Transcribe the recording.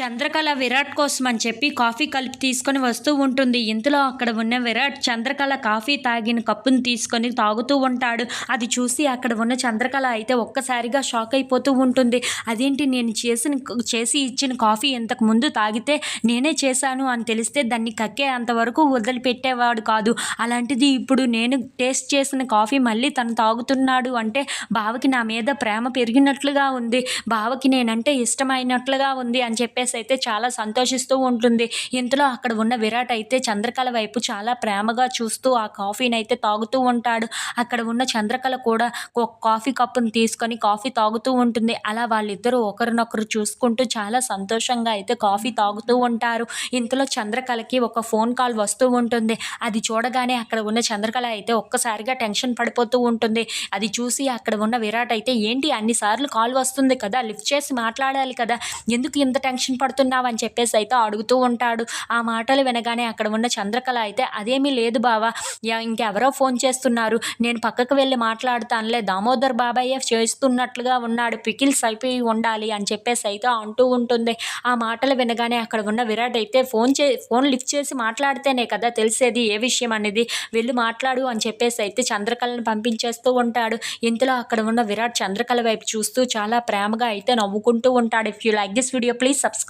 చంద్రకళ విరాట్ కోసం అని చెప్పి కాఫీ కలిపి తీసుకొని వస్తూ ఉంటుంది. ఇంతలో అక్కడ ఉన్న విరాట్ చంద్రకళ కాఫీ తాగిన కప్పును తీసుకొని తాగుతూ ఉంటాడు. అది చూసి అక్కడ ఉన్న చంద్రకళ అయితే ఒక్కసారిగా షాక్ అయిపోతూ ఉంటుంది. అదేంటి నేను చేసిన చేసి ఇచ్చిన కాఫీ ఇంతకు ముందు తాగితే నేనే చేశాను అని తెలిస్తే దాన్ని కక్కే అంతవరకు వదిలిపెట్టేవాడు కాదు. అలాంటిది ఇప్పుడు నేను టేస్ట్ చేసిన కాఫీ మళ్ళీ తను తాగుతున్నాడు అంటే బావకి నా మీద ప్రేమ పెరిగినట్లుగా ఉంది. బావకి నేనంటే ఇష్టమైనట్లుగా ఉంది అని చెప్పేసి అయితే చాలా సంతోషిస్తూ ఉంటుంది. ఇంతలో అక్కడ ఉన్న విరాట్ అయితే చంద్రకళ వైపు చాలా ప్రేమగా చూస్తూ ఆ కాఫీని అయితే తాగుతూ ఉంటాడు. అక్కడ ఉన్న చంద్రకళ కూడా ఒక కాఫీ కప్పును తీసుకొని కాఫీ తాగుతూ ఉంటుంది. అలా వాళ్ళిద్దరూ ఒకరినొకరు చూసుకుంటూ చాలా సంతోషంగా అయితే కాఫీ తాగుతూ ఉంటారు. ఇంతలో చంద్రకళకి ఒక ఫోన్ కాల్ వస్తూ ఉంటుంది. అది చూడగానే అక్కడ ఉన్న చంద్రకళ అయితే ఒక్కసారిగా టెన్షన్ పడిపోతూ ఉంటుంది. అది చూసి అక్కడ ఉన్న విరాట్ అయితే ఏంటి అన్నిసార్లు కాల్ వస్తుంది కదా లిఫ్ట్ చేసి మాట్లాడాలి కదా ఎందుకు ఇంత టెన్షన్ పడుతున్నావు అని చెప్పేసి అయితే అడుగుతూ ఉంటాడు. ఆ మాటలు వినగానే అక్కడ ఉన్న చంద్రకళ అయితే అదేమీ లేదు బావా యా- ఇంకెవరో ఫోన్ చేస్తున్నారు. నేను పక్కకు వెళ్ళి మాట్లాడుతానులే. దామోదర్ బాబాయ్ చేస్తున్నట్లుగా ఉన్నాడు. పికిల్స్ అయిపోయి ఉండాలి అని చెప్పేసి అయితే అంటూ ఉంటుంది. ఆ మాటలు వినగానే అక్కడ ఉన్న విరాట్ అయితే ఫోన్ చే ఫోన్ లిఫ్ట్ చేసి మాట్లాడితేనే కదా తెలిసేది ఏ విషయం అనేది. వెళ్ళి మాట్లాడు అని చెప్పేసి అయితే చంద్రకళను పంపించేస్తూ ఉంటాడు. ఇంతలో అక్కడ ఉన్న విరాట్ చంద్రకళ వైపు చూస్తూ చాలా ప్రేమగా అయితే నవ్వుకుంటూ ఉంటాడు. If you like this video please subscribe